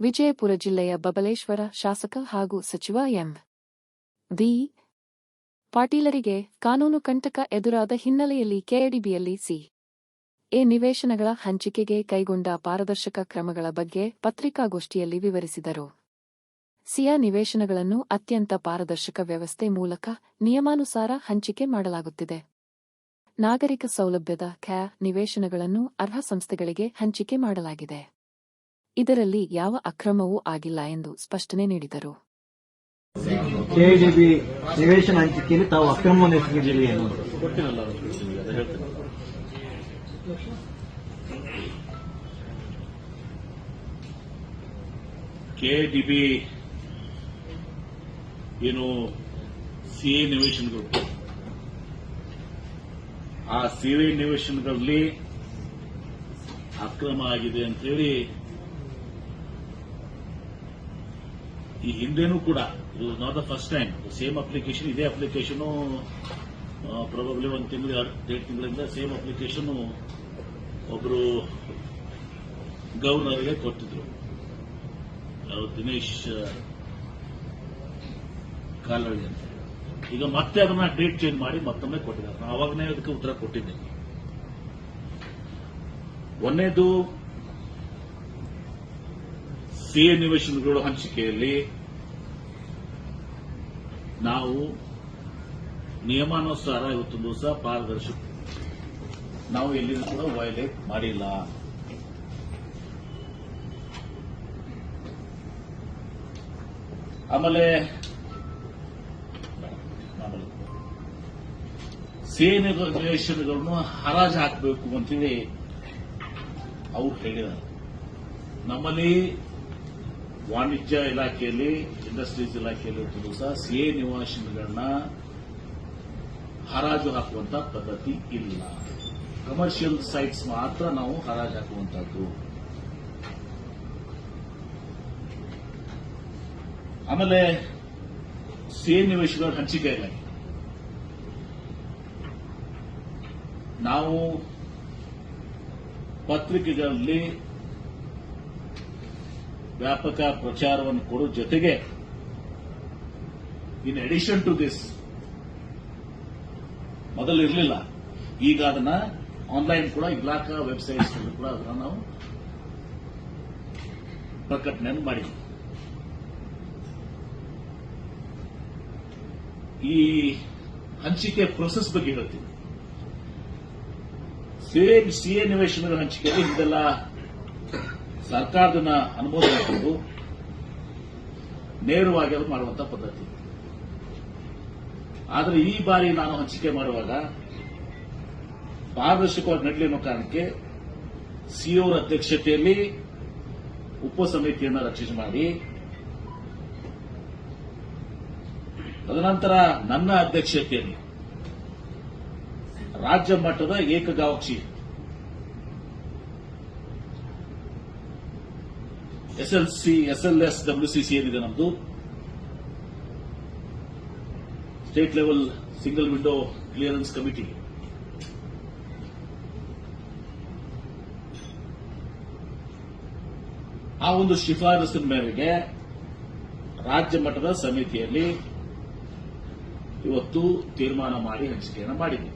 ವಿಜಯಪುರ ಜಿಲ್ಲೆಯ ಬಬಲೇಶ್ವರ ಶಾಸಕ ಹಾಗೂ ಸಚಿವ ಎಂ. ದಿ ಪಾಟೀಲರಿಗೆ ಕಾನೂನು ಕಂಟಕ ಎದುರಾದ ಹಿನ್ನೆಲೆಯಲ್ಲಿ ಕೆಎಡಿಬಿಯಲ್ಲಿ ಸಿ. ಎ. ನಿವೇಶನಗಳ ಹಂಚಿಕೆಗೆ ಕೈಗೊಂಡ ಪಾರದರ್ಶಕ ಕ್ರಮಗಳ ಬಗ್ಗೆ ಪತ್ರಿಕಾಗೋಷ್ಠಿಯಲ್ಲಿ ವಿವರಿಸಿದರು. ಸಿಯ ನಿವೇಶನಗಳನ್ನು ಅತ್ಯಂತ ಪಾರದರ್ಶಕ ವ್ಯವಸ್ಥೆ ಮೂಲಕ ನಿಯಮಾನುಸಾರ ಹಂಚಿಕೆ ಮಾಡಲಾಗುತ್ತಿದೆ. ನಾಗರಿಕ ಸೌಲಭ್ಯದ ಖ್ಯಾ ನಿವೇಶನಗಳನ್ನು ಅರ್ಹ ಸಂಸ್ಥೆಗಳಿಗೆ ಹಂಚಿಕೆ ಮಾಡಲಾಗಿದೆ. ಇದರಲ್ಲಿ ಯಾವ ಅಕ್ರಮವೂ ಆಗಿಲ್ಲ ಎಂದು ಸ್ಪಷ್ಟನೆ ನೀಡಿದರು. ಕೆಡಿಬಿ ನಿವೇಶನ ಹಂಚಿಕೆಯಲ್ಲಿ ತಾವು ಅಕ್ರಮ ಎಸಗಿದ್ದೀರಿ ಕೆಡಿಬಿ ಏನು ಸಿಎ ನಿವೇಶನಗಳು. ಆ ಸಿಎ ನಿವೇಶನಗಳಲ್ಲಿ ಅಕ್ರಮ ಆಗಿದೆ ಅಂತ ಈ ಹಿಂದೆನೂ ಕೂಡ, ಇದು not the first time same application ಇದೇ ಅಪ್ಲಿಕೇಶನು ಪ್ರಾಬಬ್ಲಿ ಒಂದು ತಿಂಗಳು, ಎರಡು ತಿಂಗಳಿಂದ ಸೇಮ್ ಅಪ್ಲಿಕೇಶನ್ ಒಬ್ಬರು ಗವರ್ನರ್ಗೆ ಕೊಟ್ಟಿದ್ರು. ದಿನೇಶ್ ಕಾಲಹಳ್ಳಿ ಅಂತ. ಈಗ ಮತ್ತೆ ಅದನ್ನ ಡೇಟ್ ಚೇಂಜ್ ಮಾಡಿ ಮತ್ತೊಮ್ಮೆ ಕೊಟ್ಟಿದ್ದಾರೆ. ನಾನು ಅವಾಗನೇ ಅದಕ್ಕೆ ಉತ್ತರ ಕೊಟ್ಟಿದ್ದೆ. ಒಂದನೇದು ಸಿಎ ನಿವೇಶನಗಳು ಹಂಚಿಕೆಯಲ್ಲಿ ನಾವು ನಿಯಮಾನುಸಾರ ಇವತ್ತು ದಿವಸ ಪಾರದರ್ಶಕ ನಾವು ಎಲ್ಲಿಯೂ ಕೂಡ ವೈಲೇಟ್ ಮಾಡಿಲ್ಲ. ಆಮೇಲೆ ಸೇನೆ ನಿವೇಶನಗಳನ್ನು ಹರಾಜು ಹಾಕಬೇಕು ಅಂತೇಳಿ ಅವ್ರು ಹೇಳಿದ್ದಾರೆ ನಮ್ಮಲ್ಲಿ ವಾಣಿಜ್ಯ ಇಲಾಖೆಯಲ್ಲಿ ಇಂಡಸ್ಟ್ರೀಸ್ ಇಲಾಖೆಯಲ್ಲಿ ಸಹ ಸಿಎ ನಿವಾಸಗಳನ್ನ ಹರಾಜು ಹಾಕುವಂತ ಪದ್ಧತಿ ಇಲ್ಲ. ಕಮರ್ಷಿಯಲ್ ಸೈಟ್ಸ್ ಮಾತ್ರ ನಾವು ಹರಾಜು ಹಾಕುವಂತದ್ದು. ಆಮೇಲೆ ಸಿಎ ನಿವೇಶಗಳ ಹಂಚಿಕೆ ಇಲ್ಲ. ನಾವು ಪತ್ರಿಕೆಗಳಲ್ಲಿ ವ್ಯಾಪಕ ಪ್ರಚಾರವನ್ನು ಕೊಡೋ ಜೊತೆಗೆ ಇನ್ ಅಡಿಷನ್ ಟು ದಿಸ್ ಮೊದಲು ಇರಲಿಲ್ಲ. ಈಗ ಅದನ್ನ ಆನ್ಲೈನ್ ಕೂಡ ಇಲಾಖಾ ವೆಬ್ಸೈಟ್ಸ್ ಕೂಡ ಅದನ್ನ ನಾವು ಪ್ರಕಟಣೆಯನ್ನು ಮಾಡಿದ್ವಿ. ಈ ಹಂಚಿಕೆ ಪ್ರೊಸೆಸ್ ಬಗ್ಗೆ ಹೇಳ್ತೀನಿ. ಸೇಮ್ ಸಿಎ ನಿವೇಶನಗಳ ಹಂಚಿಕೆಯಲ್ಲಿ ಹಿಂದೆಲ್ಲ ಸರ್ಕಾರದನ್ನ ಅನುಮೋದನೆ ನೇರವಾಗಿ ಅದು ಮಾಡುವಂತ ಪದ್ಧತಿ. ಆದರೆ ಈ ಬಾರಿ ನಾನು ಹಂಚಿಕೆ ಮಾಡುವಾಗ ಪಾರದರ್ಶಕವಾಗಿ ನಡಲಿ ಅನ್ನೋ ಕಾರಣಕ್ಕೆ ಸಿಒರ ಅಧ್ಯಕ್ಷತೆಯಲ್ಲಿ ಉಪ ಸಮಿತಿಯನ್ನು ರಚನೆ ಮಾಡಿ, ತದನಂತರ ನನ್ನ ಅಧ್ಯಕ್ಷತೆಯಲ್ಲಿ ರಾಜ್ಯ ಮಟ್ಟದ ಏಕಗಾವಕ್ಷಿ ಎಸ್ಎಲ್ಸಿ ಸಿ ಸಿ ಏನಿದೆ ನಮ್ದು? State level single window clearance committee ಆ ಒಂದು ಶಿಫಾರಸಿನ ಮೇರೆಗೆ ರಾಜ್ಯ ಮಟ್ಟದ ಸಮಿತಿಯಲ್ಲಿ ಇವತ್ತು ತೀರ್ಮಾನ ಮಾಡಿ ಹಂಚಿಕೆಯನ್ನು ಮಾಡಿದ್ದೀವಿ